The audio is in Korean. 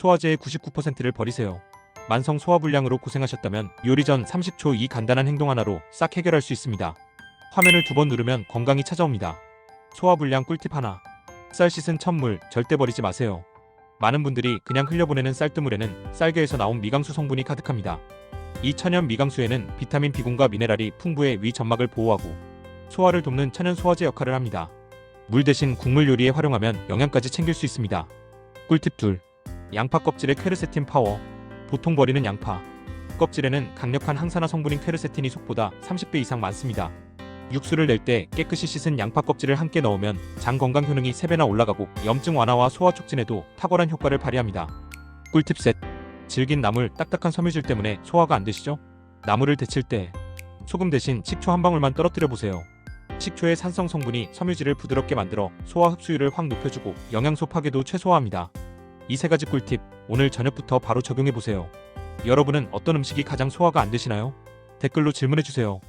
소화제의 99%를 버리세요. 만성 소화불량으로 고생하셨다면 요리 전 30초 이 간단한 행동 하나로 싹 해결할 수 있습니다. 화면을 두 번 누르면 건강이 찾아옵니다. 소화불량 꿀팁 하나. 쌀 씻은 찬물 절대 버리지 마세요. 많은 분들이 그냥 흘려보내는 쌀뜨물에는 쌀개에서 나온 미강수 성분이 가득합니다. 이 천연 미강수에는 비타민 B군과 미네랄이 풍부해 위 점막을 보호하고 소화를 돕는 천연 소화제 역할을 합니다. 물 대신 국물 요리에 활용하면 영양까지 챙길 수 있습니다. 꿀팁 둘. 양파 껍질의 퀘르세틴 파워. 보통 버리는 양파. 껍질에는 강력한 항산화 성분인 퀘르세틴이 속보다 30배 이상 많습니다. 육수를 낼 때 깨끗이 씻은 양파 껍질을 함께 넣으면 장 건강 효능이 3배나 올라가고 염증 완화와 소화 촉진에도 탁월한 효과를 발휘합니다. 꿀팁 셋. 질긴 나물, 딱딱한 섬유질 때문에 소화가 안 되시죠? 나물을 데칠 때 소금 대신 식초 한 방울만 떨어뜨려 보세요. 식초의 산성 성분이 섬유질을 부드럽게 만들어 소화 흡수율을 확 높여주고 영양소 파괴도 최소화합니다. 이 세 가지 꿀팁 오늘 저녁부터 바로 적용해 보세요. 여러분은 어떤 음식이 가장 소화가 안 되시나요? 댓글로 질문해 주세요.